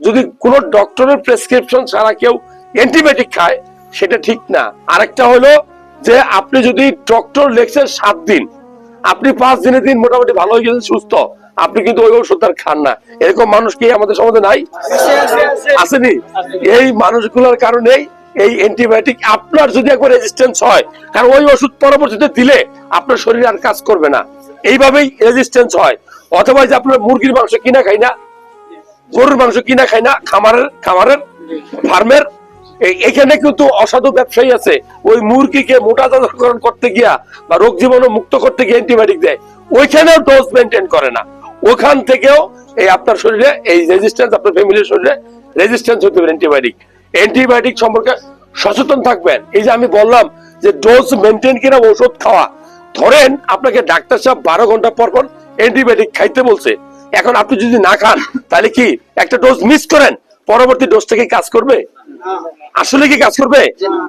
যদি কোনো ডক্টরের প্রেসক্রিপশন ছাড়া কেউ অ্যান্টিবায়োটিক খায়, সেটা ঠিক না। আরেকটা হলো যে আপনি যদি ডক্টর লেখছেন সাত দিন, আপনি পাঁচ দিনের দিন মোটামুটি ভালো হয়ে গেছেন, সুস্থ, আপনি কিন্তু ওই ওষুধ আর খান না। এরকম মানুষ কি আমাদের সমাজে নাই? আসেনি? এই মানুষগুলোর কারণেই এই অ্যান্টিবায়োটিক আপনার যদি একবার রেজিস্ট্যান্স হয়, কারণ ওই ওষুধ পরবর্তীতে দিলে আপনার শরীর আর কাজ করবে না। এইভাবেই রেজিস্ট্যান্স হয়। অথবা যে আপনার মুরগির মাংস কিনা খাই না গরুর মাংস কিনা খাই না, খামারের খামারের, ফার্মের। এখানে কিন্তু অসাধু ব্যবসায়ী আছে। ওই মুরগিকে মোটাতাজাকরণ করতে গিয়া বা রোগ জীবাণু মুক্ত করতে গিয়ে অ্যান্টিবায়োটিক দেয়। ওইখানেও ডোজ মেনটেন করে না। ওখান থেকেও এই আপনার শরীরে, এই রেজিস্ট্যান্স আপনার ফ্যামিলির শরীরে রেজিস্ট্যান্স হতে পারে অ্যান্টিবায়োটিক অ্যান্টিবায়োটিক সম্পর্কে সচেতন থাকবেন। এই যে আমি বললাম যে ডোজ মেনটেন কিনা ওষুধ খাওয়া, ধরেন আপনাকে ডাক্তার সাহেব বারো ঘণ্টা পর পর অ্যান্টিবায়োটিক খাইতে বলছে। এখন আপনি যদি না খান, তাহলে কি একটা ডোজ মিস করেন? পরবর্তী ডোজ কি কাজ করবে? আসলে কি কাজ করবে?